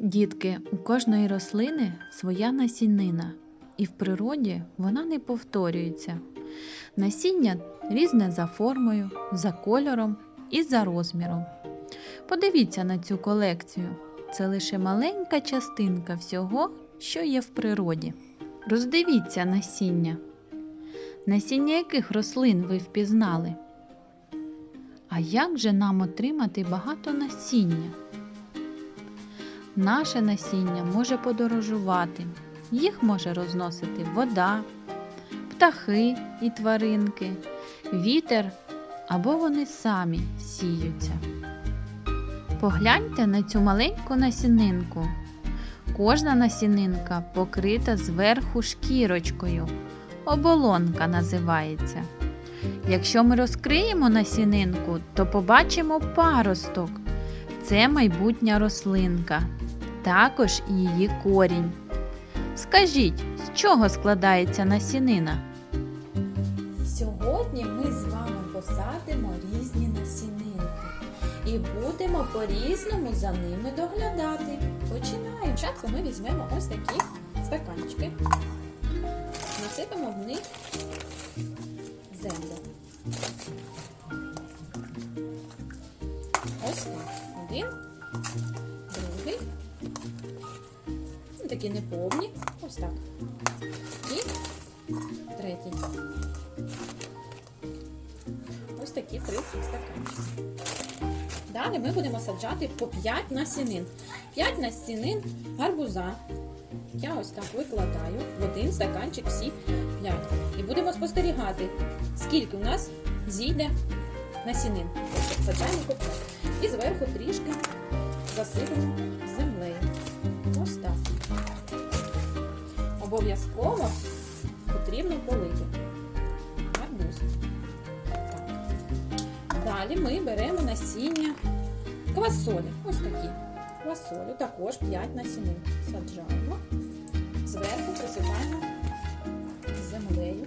Дітки, у кожної рослини своя насінина, і в природі вона не повторюється. Насіння різне за формою, за кольором і за розміром. Подивіться на цю колекцію. Це лише маленька частинка всього, що є в природі. Роздивіться насіння. Насіння яких рослин ви впізнали? А як же нам отримати багато насіння? Наше насіння може подорожувати, їх може розносити вода, птахи і тваринки, вітер або вони самі сіються. Погляньте на цю маленьку насінинку. Кожна насінинка покрита зверху шкірочкою. Оболонка називається. Якщо ми розкриємо насінинку, то побачимо паросток. Це майбутня рослинка, також і її корінь. Скажіть, з чого складається насінина? Сьогодні ми з вами посадимо різні насінинки і будемо по-різному за ними доглядати. Починаємо. Спочатку ми візьмемо ось такі стаканчики, насипемо в них землю. Ось так. Один, другий. Ну, Такі неповні. Ось так. І третій. Ось такі три стаканчики. Далі ми будемо саджати по 5 насінин. 5 насінин гарбуза. Я ось так викладаю в один стаканчик всі 5. І будемо спостерігати, скільки у нас зійде насінин. Тобто саджаємо по 5. І зверху трішки засипемо землею. Ось так. Обов'язково потрібно полити гарбуз. Так. Далі ми беремо насіння квасолі. Ось такі. Квасолю також 5 насінин. Саджаємо. Зверху присипаємо землею.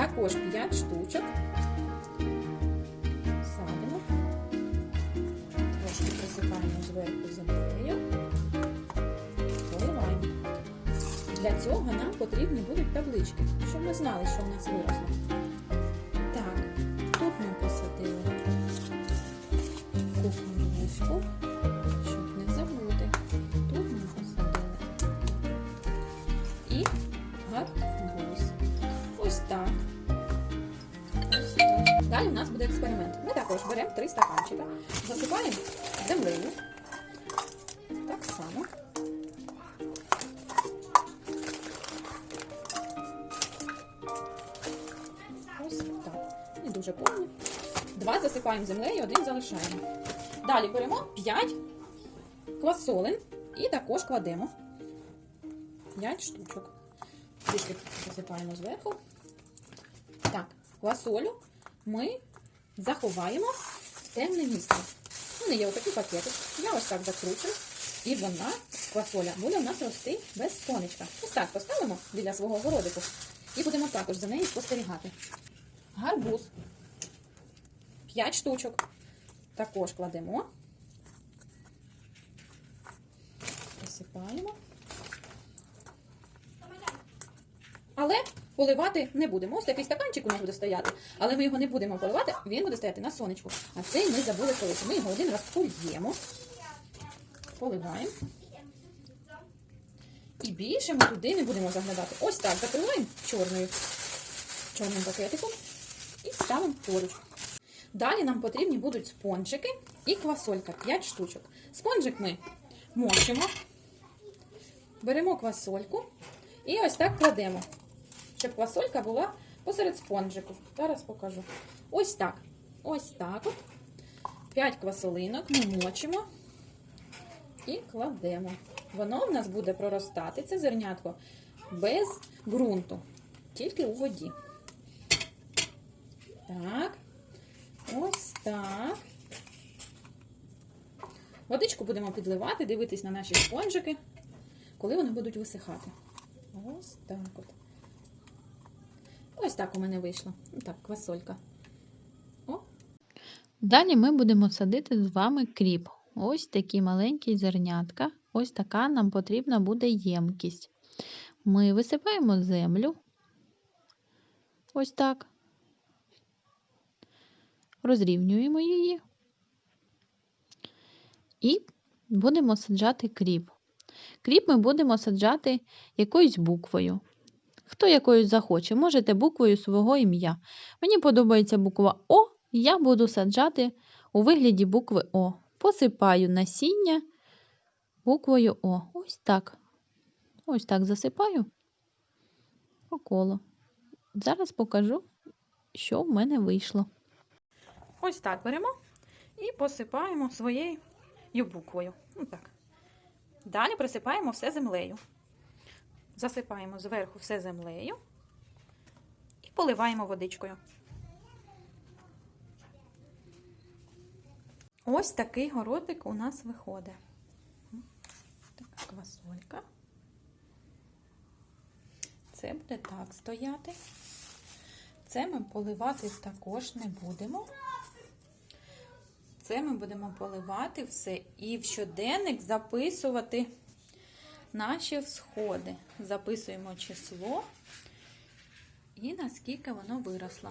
Також 5 штучок. Садимо. Трошки присипаємо зверху землею. Поливаємо. Для цього нам потрібні будуть таблички, щоб ми знали, що в нас виросло. Так, тут ми посадили кукурузку, щоб Далі у нас буде експеримент. Ми також беремо три стаканчика, засипаємо землею. Так само. Ось так. Не дуже повні. Два засипаємо землею, один залишаємо. Далі беремо 5 квасолин і також кладемо 5 штучок. Трішки засипаємо зверху. Так, квасолю ми заховаємо в темне місце. У мене є отакий пакетик. Я ось так закручую. І вона, квасоля, буде у нас рости без сонечка. Ось так поставимо біля свого городику. І будемо також за нею спостерігати. Гарбуз. 5 штучок. Також кладемо. Посипаємо. Але поливати не будемо. Ось такий стаканчик у нас буде стояти, але ми його не будемо поливати, він буде стояти на сонечку. А цей ми забули полити. Ми його один раз польємо, поливаємо. І більше ми туди не будемо заглядати. Ось так закриваємо чорною, чорним пакетиком і ставимо поруч. Далі нам потрібні будуть спонжики і квасолька 5 штучок. Спонжик ми мочимо, беремо квасольку і ось так кладемо, щоб квасолька була посеред спонжику. Зараз покажу. Ось так. Ось так от. 5 квасолинок ми мочимо і кладемо. Воно в нас буде проростати, це зернятко, без ґрунту, тільки у воді. Так. Ось так. Водичку будемо підливати, дивитись на наші спонжики. коли вони будуть висихати. Ось так от. Ось так у мене вийшло. Так, квасолька. О, Далі ми будемо садити з вами кріп. Ось такі маленькі зернятка. Ось така нам потрібна буде ємкість. Ми висипаємо землю. Ось так. Розрівнюємо її. І будемо саджати кріп. Кріп ми будемо саджати якоюсь буквою. Хто якоюсь захоче, можете буквою свого ім'я. Мені подобається буква О, я буду саджати у вигляді букви О. Посипаю насіння буквою О. Ось так. Ось так засипаю около. Зараз покажу, що в мене вийшло. ось так беремо і посипаємо своєю буквою. Ну, так. Далі присипаємо все землею. Засипаємо зверху все землею і поливаємо водичкою. Ось такий городик у нас виходить. Така квасолька. Це буде так стояти. Це ми поливати також не будемо. Це ми будемо поливати все і в щоденник записувати наші всходи. Записуємо число і наскільки воно виросло.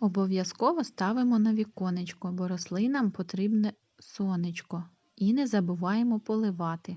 Обов'язково ставимо на віконечко, бо рослинам потрібне сонечко. І не забуваємо поливати.